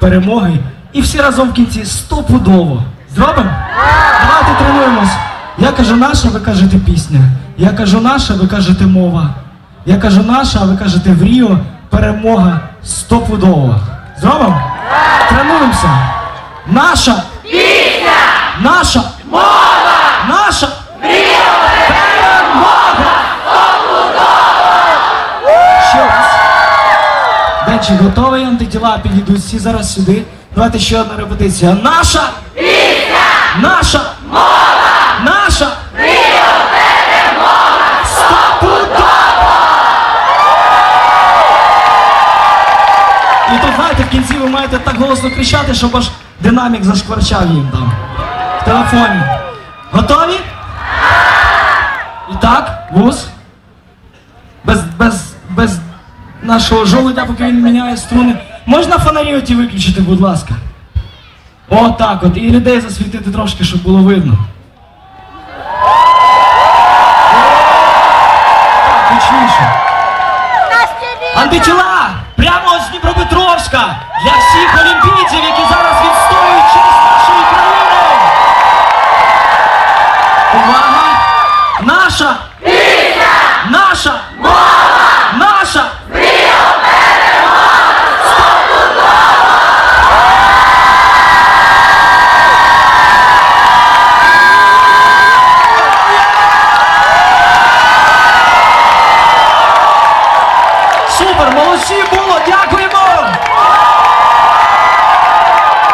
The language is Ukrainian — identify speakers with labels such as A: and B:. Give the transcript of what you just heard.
A: перемоги. І всі разом в кінці стопудово. Зробимо? Давайте тренуємось. Я кажу наша, ви кажете пісня. Я кажу наша, ви кажете мова. Я кажу наша, а ви кажете в Ріо перемога стопудово. Зробимо? Тренуємося. Наша пісня! Наша мова! Наша Ще раз. Денчик готовий, антитіла підійдуть всі зараз сюди. Давайте ще одна репетиція. Наша пісня! Наша мова! Наша! І тут, знаєте, в кінці ви маєте так голосно кричати, щоб аж динамік зашкварчав їм там. В телефоні. Готові? І так, вуз без, без нашого жолудя, поки він міняє струни. Можна фонарі оті виключити, будь ласка. Отак от. І людей засвітити трошки, щоб було видно. Так, Прямо з Дніпропетровська! Для всіх олімпійців, які зараз відстоюють честь нашої країни! Увага! Наша! Наша! Мова! 本龙西波罗加推